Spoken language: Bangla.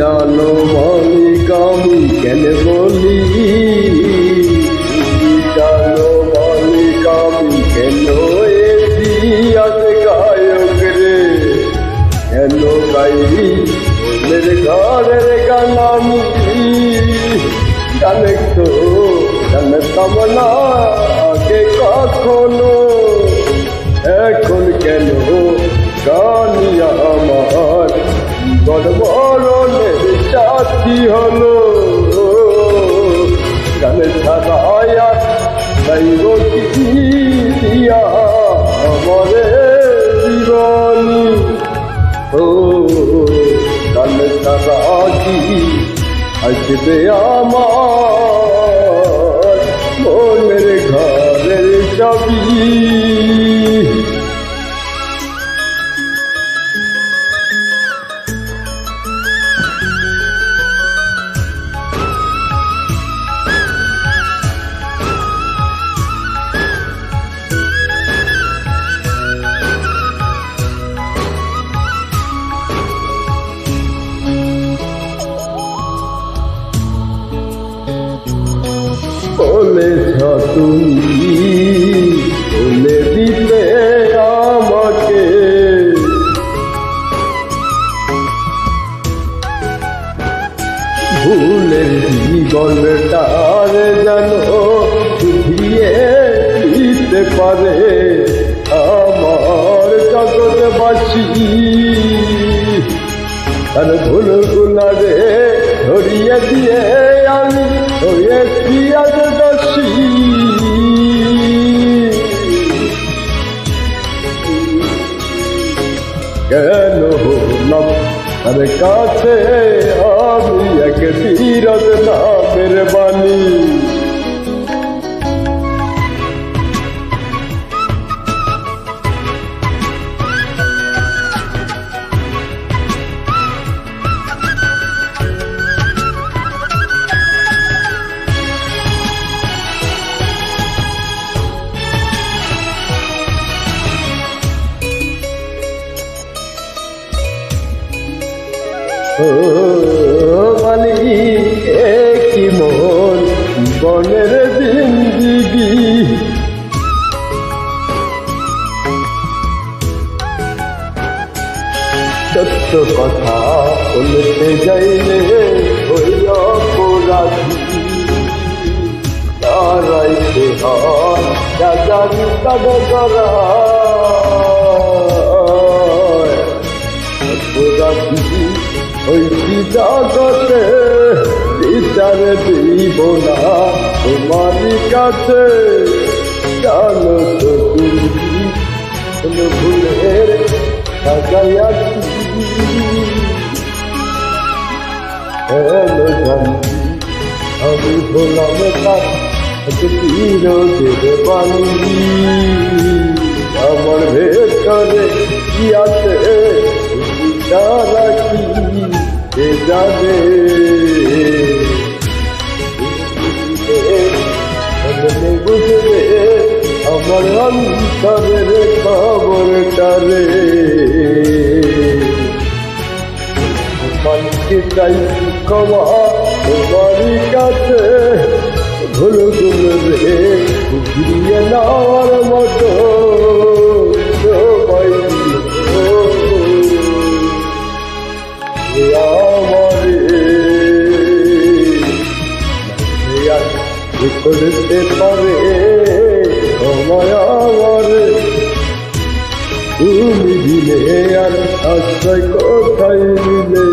জানো মালিক আমি কেন বলি? জানো মালিক আমি কেন আজ গায়ক রে? কেন গাই ওদের ঘরের গান আমি জানে তো জানতাম না আগে কখনো। এখন কেন গানি আমার? গড়বড়নের সাথী হলো? গানে কি জীবনী। ও গানে ছাড়া কি আমার মনের ঘরের ছবি। বলেছ তুমি বলে দিতে আমাকে। ভুলের জীবনটার যেন শুধিয়ে দিতে পারে আমার জগৎবাসী। তার ভুল গুলারে ধরিয়ে দিয়ে আমি কেন হলাম তার কাছে আমি এক তীরত নামের বাণী ও মালি কি মন? বনের জিন্দিগি। সত্য কথা বলতে যাইলে হইয়া অপরাধী। দাঁড়াইতে হয় রাজারি কাজ হইছি জগতে, বিচার দিব না তোমারই কাছে। জানো ভুলের আমি হলাম তার বানি আমার ভেতরে কি আছে? মনে বুঝবে আমার অন্তরের খবরটারে। মনকে চাই ক্ষমা তোমারই কাছে। ভুল গুল রে করতে পারে সময় আমার। তুমি দিলে আর আশ্রয় কোথায় মিলে